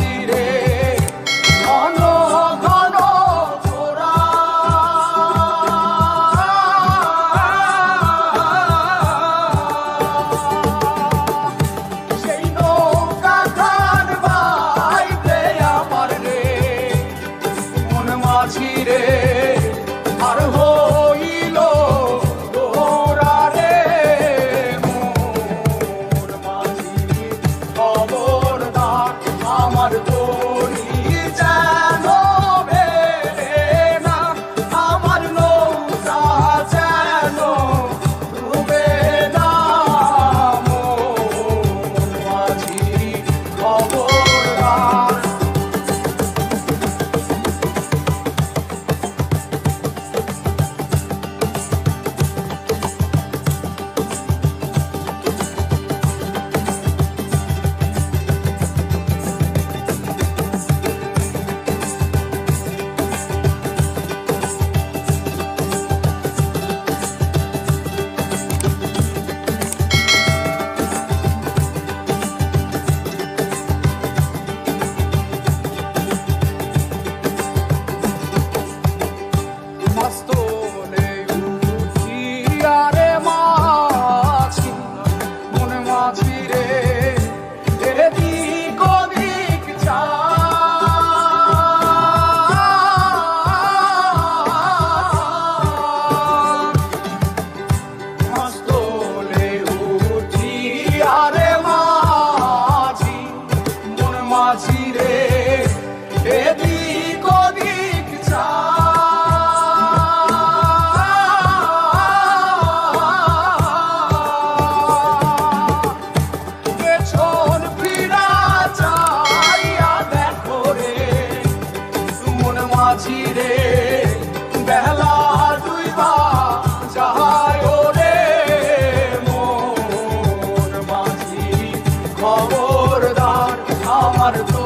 diré. চিরে বেলা দুইবা যাহায় রে মন মাঝি খবরদার আমার তো